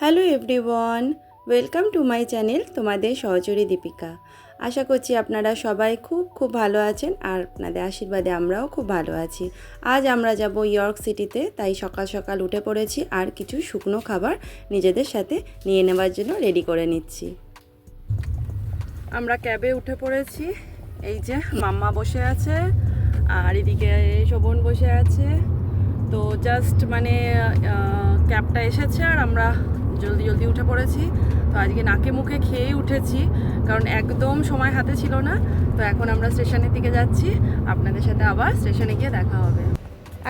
Hello everyone, welcome to my channel তোমাদের সহচরী দীপিকা। আশা করছি আপনারা সবাই খুব খুব ভালো আছেন আর আপনাদের আশীর্বাদে আমরাও খুব ভালো আছি। আজ আমরা যাব ইয়র্ক সিটিতে, তাই সকাল সকাল উঠে পড়েছি আর কিছু শুকনো খাবার নিজেদের সাথে নিয়ে নেওয়ার জন্য রেডি করে নিচ্ছি। আমরা ক্যাবে উঠে পড়েছি, এই যে মাম্মা বসে আছে আর এদিকে শোভন বসে আছে। তো জাস্ট মানে ক্যাবটা এসেছে আর আমরা জলদি জলদি উঠে পড়েছি। তো আজকে নাকে মুখে খেয়েই উঠেছি কারণ একদম সময় হাতে ছিল না। তো এখন আমরা স্টেশনের দিকে যাচ্ছি। আপনাদের সাথে আবার স্টেশনে গিয়ে দেখা হবে।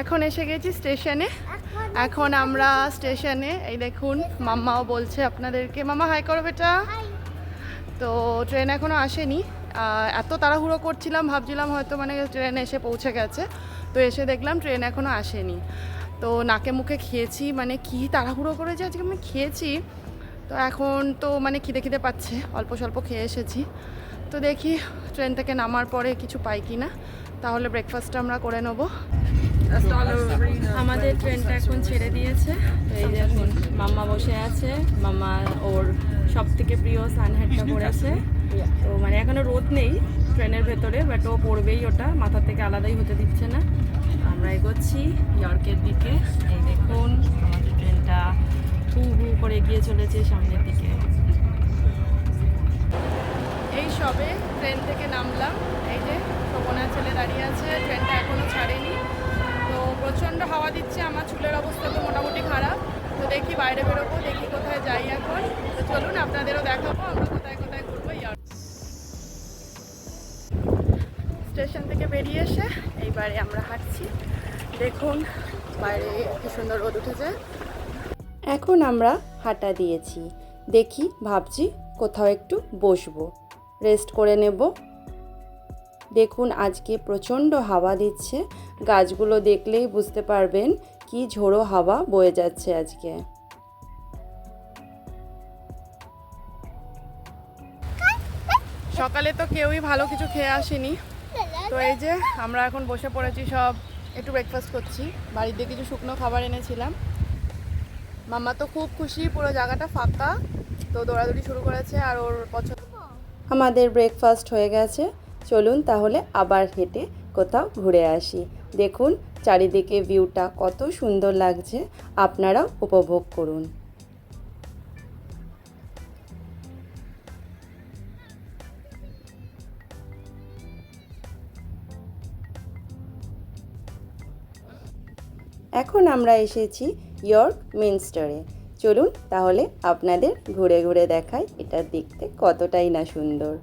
এখন এসে গেছি স্টেশনে। এখন আমরা স্টেশনে এই দেখুন মাম্মাও বলছে আপনাদেরকে। মামা হাই করো বেটা। তো ট্রেন এখনও আসেনি। এত তাড়াহুড়ো করছিলাম ভাবছিলাম হয়তো মানে ট্রেন এসে পৌঁছে গেছে। তো এসে দেখলাম ট্রেন এখনও আসেনি। তো নাকে মুখে খেয়েছি মানে কি তাড়াহুড়ো করে যে আজকে আমি খেয়েছি। তো এখন তো মানে খিদে খিদে পাচ্ছে, অল্প স্বল্প খেয়ে এসেছি। তো দেখি ট্রেন থেকে নামার পরে কিছু পাই কি না তাহলে ব্রেকফাস্টটা আমরা করে নেব। আমাদের ট্রেনটা এখন ছেড়ে দিয়েছে। তো এই এখন মাম্মা বসে আছে, মাম্মা ওর সব থেকে প্রিয় সানহেডটা পড়েছে তো মানে এখনও রোদ নেই ট্রেনের ভেতরে বাট ও পড়বেই ওটা, মাথা থেকে আলাদাই হতে দিচ্ছে না। আমরা এগোচ্ছি ইয়র্কের দিকে। এই দেখুন, আমাদের ট্রেনটা হু হু করে এগিয়ে চলেছে সামনের দিকে। এই সবে ট্রেন থেকে নামলাম। এই যে শোভনার ছেলে দাঁড়িয়ে আছে, ট্রেনটা এখনও ছাড়েনি। তো প্রচণ্ড হাওয়া দিচ্ছে, আমার চুলের অবস্থা তো মোটামুটি খারাপ। তো দেখি বাইরে বেরোবো, দেখি কোথায় যাই এখন। তো চলুন, আপনাদেরও দেখাবো, আমরা কোথায় কোথায় ঘুরবো ইয়ার স্টেশন থেকে বেরিয়ে এসে এইবারে আমরা হাঁটছি। দেখুন, বাইরে কি সুন্দর রোদ উঠেছে। এখন আমরা হাঁটা দিয়েছি। দেখি, ভাবছি কোথাও একটু বসবো। রেস্ট করে নেব। দেখুন, আজকে প্রচণ্ড হাওয়া দিচ্ছে। গাছগুলো দেখলেই বুঝতে পারবেন কি ঝোড়ো হাওয়া বয়ে যাচ্ছে আজকে। সকালে তো কেউই ভালো কিছু খেয়ে আসেনি। তো এই যে আমরা এখন বসে পড়েছি সব একটু ব্রেকফাস্ট করছি। বাড়িতে কিছু শুকনো খাবার এনেছিলাম। মাম্মা তো খুব খুশি, পুরো জায়গাটা ফাঁকা। তো দৌড়াদৌড়ি শুরু করেছে আর ওর পছন্দ। আমাদের ব্রেকফাস্ট হয়ে গেছে। চলুন তাহলে আবার হেঁটে কোথাও ঘুরে আসি। দেখুন, চারিদিকে ভিউটা কত সুন্দর লাগছে। আপনারাও উপভোগ করুন। এখন আমরা এসেছি ইয়র্ক মিনস্টারে চলুন তাহলে আপনাদের ঘুরে ঘুরে দেখাই এটা দেখতে কতটাই না সুন্দর।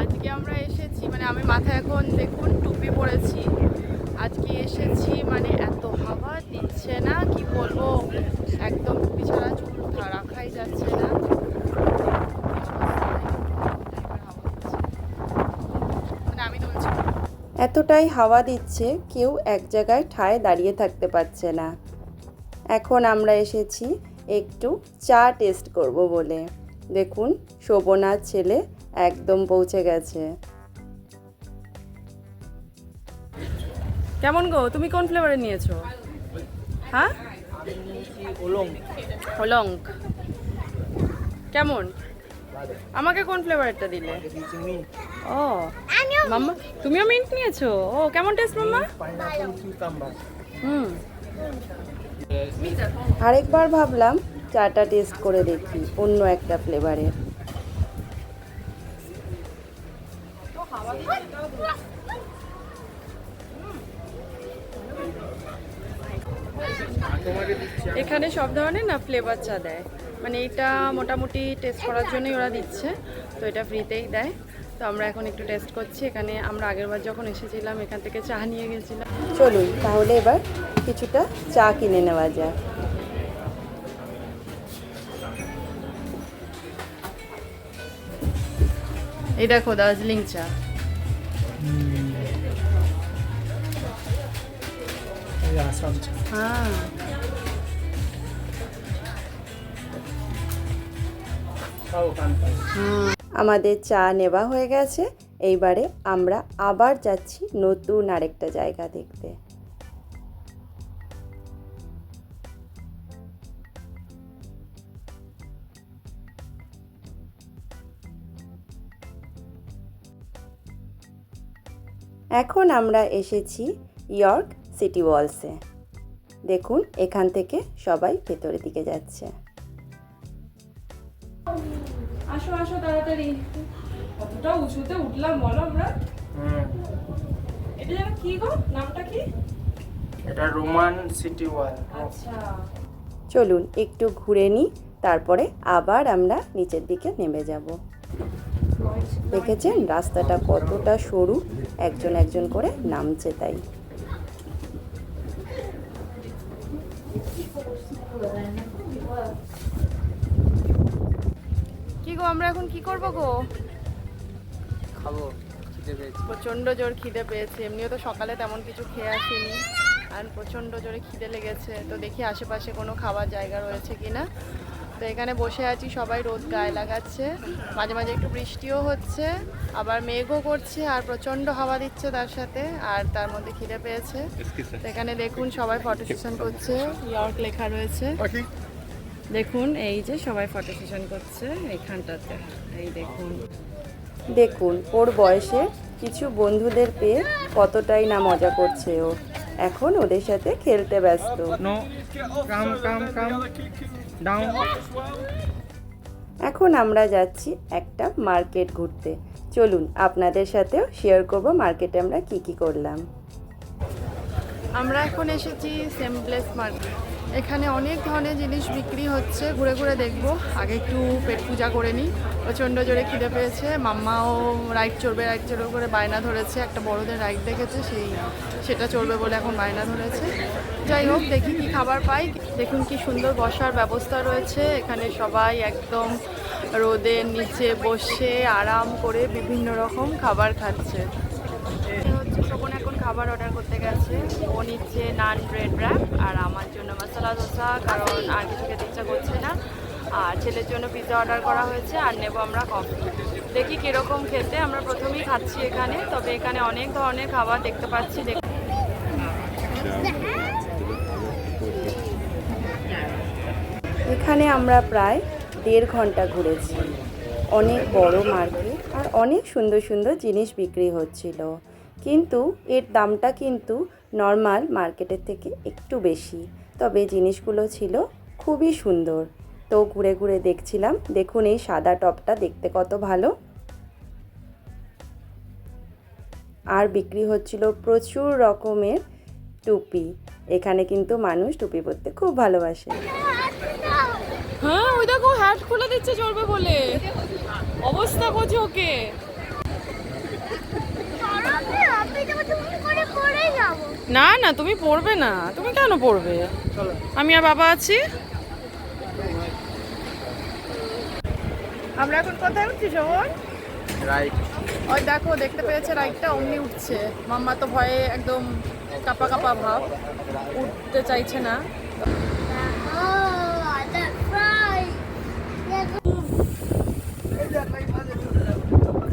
আজকে আমরা এসেছি মানে আমি মাথায় এখন দেখুন টুপি পরেছি। আজকে এসেছি মানে এত হাওয়া দিচ্ছে না, কি বলব? একদম টুপি ছাড়া চুল রাখাই যাচ্ছে না। মানে এতটাই হাওয়া দিচ্ছে কেউ এক জায়গায় ঠায় দাঁড়িয়ে থাকতে পারছে না। এখন আমরা এসেছি একটু চা টেস্ট করব বলে। দেখুন শোভনার ছেলে একদম পৌঁছে গেছে। কেমন গো? তুমি কোন ফ্লেভারে নিয়েছো? হ্যাঁ? হলঙ্ক কেমন? আমাকে কোন ফ্লেভারটা দিলে? ও। মাম্মা তুমিও মিন্ট নিয়েছো? ও কেমন টেস্ট মাম্মা? হুম। আরেকবার ভাবলাম চাটা টেস্ট করে দেখি অন্য একটা ফ্লেভারের। এখানে সব ধরনের না ফ্লেভার চা দেয়। মানে এটা মোটামুটি টেস্ট করার জন্যই ওরা দিচ্ছে। তো এটা ফ্রিতেই দেয়। তো আমরা এখন একটু টেস্ট করছি। এখানে আমরা আগেরবার যখন এসেছিলাম এখান থেকে চা নিয়ে গেছিলাম। চলুন তাহলে এবার কিছুটা চা কিনে নেওয়া যায় এই দেখো দার্জিলিং চা। হ্যাঁ। আমাদের চা নেওয়া হয়ে গেছে। এইবারে আমরা আবার যাচ্ছি নতুন আরেকটা জায়গা দেখতে। এখন আমরা এসেছি ইয়র্ক সিটি ওয়ালসে। দেখুন, এখান থেকে সবাই ভেতরের দিকে যাচ্ছে। কতটা উঁচুতে উঠলাম বলো আমরা। এটা যেন কি গো? নামটা কি? এটা রোমান সিটি ওয়াল। আচ্ছা। চলুন একটু ঘুরে নিই তারপরে আবার আমরা নিচের দিকে নেমে যাব। দেখেছেন রাস্তাটা কতটা সরু? একজন একজন করে নামছে তাই। কি গো আমরা এখন কি করব গো? খাব খিদে পেয়েছি। প্রচণ্ড জোর খিদে পেয়েছে এমনিও তো সকালে তেমন কিছু খেয়ে আসিনি। আর প্রচণ্ড জোরে খিদে লেগেছে তো দেখি আশেপাশে কোনো খাবার জায়গা রয়েছে কিনা। তো এখানে বসে আছি সবাই রোদ গায়ে লাগাচ্ছে মাঝে মাঝে একটু বৃষ্টিও হচ্ছে আবার মেঘও করছে আর প্রচণ্ড হাওয়া দিচ্ছে তার সাথে আর তার মধ্যে খিদে পেয়েছে। তো এখানে দেখুন সবাই ফটো সেশন করছে ইয়র্ক লেখা রয়েছে। দেখুন এই যে সবাই ফটো সেশন করছে এইখানটাতে। এই দেখুন। দেখুন ওর বয়সে কিছু বন্ধুদের পেয়ে কতটাই না মজা করছে ও। এখন ওদের সাথে খেলতে ব্যস্ত। নো কাম কাম কাম ডাউন এখন আমরা যাচ্ছি একটা মার্কেট ঘুরতে। চলুন আপনাদের সাথেও শেয়ার করব মার্কেটে আমরা কি কি করলাম। আমরা এখন এসেছি সেমপ্লেস মার্কেট এখানে অনেক ধরনের জিনিস বিক্রি হচ্ছে। ঘুরে ঘুরে দেখব। আগে একটু পেট পূজা করে নিই। প্রচণ্ড জোরে খিদে পেয়েছে। মাম্মাও রাইড চড়বে রাইড চড়বে করে বায়না ধরেছে। একটা বড়দের রাইড দেখেছে, সেই সেটা চড়বে বলে এখন বায়না ধরেছে। যাই হোক, দেখি কি খাবার পাই। দেখুন কি সুন্দর বসার ব্যবস্থা রয়েছে। এখানে সবাই একদম রোদের নিচে বসে আরাম করে বিভিন্ন রকম খাবার খাচ্ছে এ হচ্ছে শোভন এখন খাবার অর্ডার করতে গেছে। ও নিচ্ছে নান ব্রেড র্যাপ আর আমার জন্য মশলা ধোসা কারণ আর কিছু খেতে ইচ্ছা করছে না। আর ছেলের জন্য পিৎজা অর্ডার করা হয়েছে, আর নেব আমরা কফি দেখি কীরকম খেতে, আমরা প্রথমেই খাচ্ছি এখানে, তবে এখানে অনেক ধরনের খাবার দেখতে পাচ্ছি। এখানে আমরা প্রায় দেড় ঘণ্টা ঘুরেছি। অনেক বড় মার্কেট আর অনেক সুন্দর সুন্দর জিনিস বিক্রি হচ্ছিল। কিন্তু এর দামটা কিন্তু নর্মাল মার্কেটের থেকে একটু বেশি। তবে জিনিসগুলো ছিল খুবই সুন্দর। তো ঘুরে ঘুরে দেখছিলাম, দেখুন এই সাদা টপটা দেখতে কত ভালো। আর বিক্রি হচ্ছিল প্রচুর রকমের টুপি। এখানে কিন্তু মানুষ টুপি পরতে খুব ভালোবাসে। হ্যাঁ ওই দেখো হ্যাট খুলে দিচ্ছে চলবে বলে। অবস্থা বোঝো ওকে। না না তুমি পড়বে না। তুমি কেন পড়বে? আমি আর বাবা আছি। আমরা এখন কোথায় উঠছি শোভন? রাইট ওই দেখো দেখতে পেয়েছে রাইটটা অমনি উঠছে। মাম্মা তো ভয়ে একদম কাপা কাপা ভাব। উঠতে চাইছে না।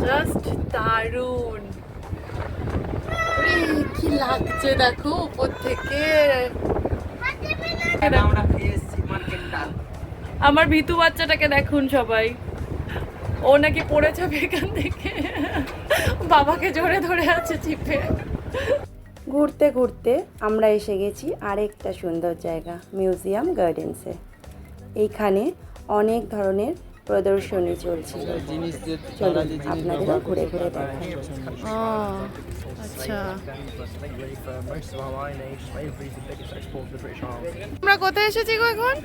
জাস্ট দারুণ আরে, কি লাগছে দেখো উপর থেকে। আমরা ভিতু বাচ্চাটাকে দেখুন সবাই। ও নাকি পড়ে যাবে এখান থেকে। বাবাকে জোরে ধরে আছে চিপে। ঘুরতে ঘুরতে আমরা এসে গেছি আরেকটা সুন্দর জায়গা মিউজিয়াম গার্ডেন্সে। এইখানে অনেক ধরনের প্রদর্শনী চলছিল চলুন আপনাদেরও ঘুরে ঘুরে দেখাই। আচ্ছা. আমরা কোথায় এসেছি এখন?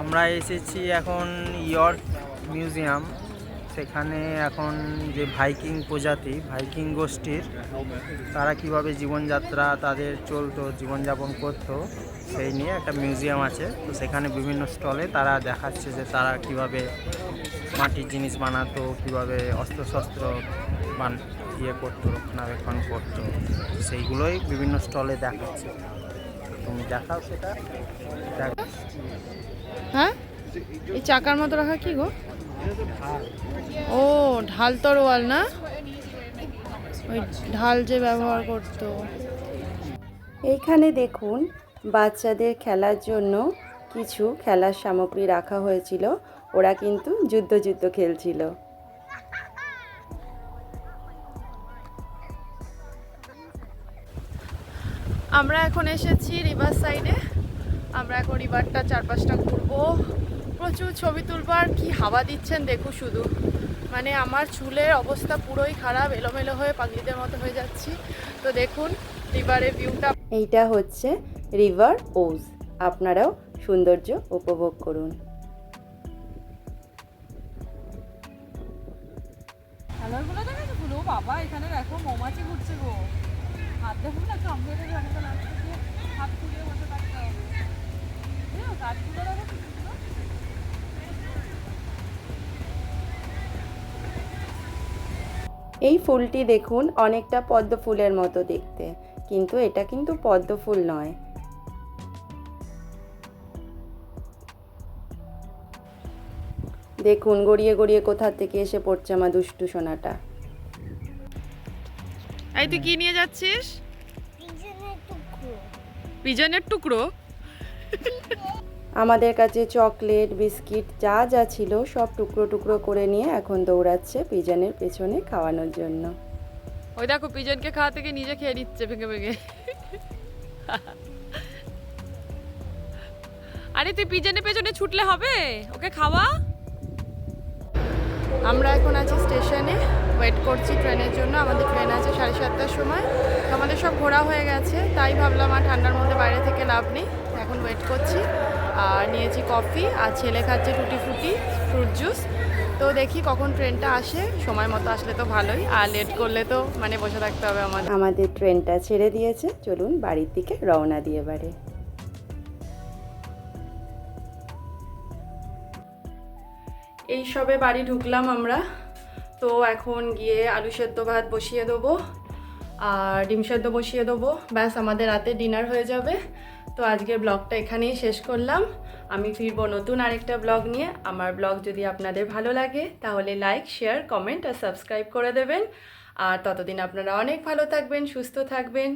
আমরা এসেছি এখন ইয়র্ক মিউজিয়াম। সেখানে এখন যে ভাইকিং প্রজাতি, ভাইকিং গোষ্ঠীর, তারা কীভাবে জীবনযাত্রা তাদের চলতো, জীবনযাপন করতো, সেই নিয়ে একটা মিউজিয়াম আছে। তো সেখানে বিভিন্ন স্টলে তারা দেখাচ্ছে যে তারা কীভাবে মাটির জিনিস বানাতো, কীভাবে অস্ত্রশস্ত্র বান ইয়ে করতো, রক্ষণাবেক্ষণ করতো, সেইগুলোই বিভিন্ন স্টলে দেখাচ্ছে। তুমি দেখাও সেটা। হ্যাঁ? এই চাকার মতো রাখা কি গো? ও ঢাল তরোয়াল না? ওই ঢাল যে ব্যবহার করতো। এইখানে দেখুন বাচ্চাদের খেলার জন্য কিছু খেলার সামগ্রী রাখা হয়েছিল। ওরা কিন্তু যুদ্ধ যুদ্ধ খেলছিল। আমরা এখন এসেছি রিভার সাইডে। আমরা এখন রিভারটা চারপাশটা ঘুরবো। প্রচুর ছবি তুলবো আর কি হাওয়া দিচ্ছেন দেখো শুধু। মানে আমার চুলের অবস্থা পুরোই খারাপ এলোমেলো হয়ে পাগলিদের মতো হয়ে যাচ্ছি। তো দেখুন রিভারের ভিউটা এইটা হচ্ছে রিভার ওজ। আপনারাও সৌন্দর্য উপভোগ করুন। কালারগুলো দেখেছ ফুল বাবা এখানে দেখো মৌমাছি ঘুরছে গো। হাত দেখো না কামড়ে দেবে হাত তুলে বসে থাকতে হবে কাঠগুলো দেখো কি সুন্দর। এই ফুলটি দেখুন অনেকটা পদ্ম ফুলের মতো দেখতে কিন্তু এটা কিন্তু পদ্ম ফুল নয়। দেখুন গড়িয়ে গড়িয়ে কোথা থেকে এসে পড়ছে আমার দুষ্টু সোনাটা। এই তুই কি নিয়ে যাচ্ছিস? পিজনের টুকরো। আমাদের কাছে চকলেট বিস্কিট যা যা ছিল সব টুকরো টুকরো করে নিয়ে এখন দৌড়াচ্ছে পিজনের পেছনে খাওয়ানোর জন্য। ওই দেখো পিজনকে খাওয়া থেকে নিজে খেয়ে নিচ্ছে ভেঙে ভেঙে। আরে তুই পিজনের পেছনে ছুটলে হবে? ওকে খাওয়া? আমরা এখন আছি স্টেশনে। ওয়েট করছি ট্রেনের জন্য। আমাদের ট্রেন আছে সাড়ে সাতটার সময়। তো আমাদের সব ঘোরা হয়ে গেছে। তাই ভাবলাম আর ঠান্ডার মধ্যে বাইরে থেকে লাভ নেই। এখন ওয়েট করছি। আর নিয়েছি কফি আর ছেলে খাচ্ছে টুটি ফুটি ফ্রুট জুস তো দেখি কখন ট্রেনটা আসে সময় মতো আসলে তো ভালোই। আর লেট করলে তো মানে বসে থাকতে হবে আমাদের। আমাদের ট্রেনটা ছেড়ে দিয়েছে চলুন বাড়ির দিকে রওনা দিয়ে বাড়ি। এই সবে বাড়ি ঢুকলাম আমরা। তো এখন গিয়ে আলু সেদ্ধ ভাত বসিয়ে দেবো আর ডিম সেদ্ধ বসিয়ে দেবো। ব্যাস আমাদের রাতে ডিনার হয়ে যাবে। তো আজকে ব্লগটা এখানেই শেষ করলাম। আমি ফিরবো নতুন আরেকটা ব্লগ নিয়ে। আমার ব্লগ যদি আপনাদের ভালো লাগে, তাহলে লাইক, শেয়ার, কমেন্ট আর সাবস্ক্রাইব করে দেবেন। আর ততদিন আপনারা অনেক ভালো থাকবেন, সুস্থ থাকবেন।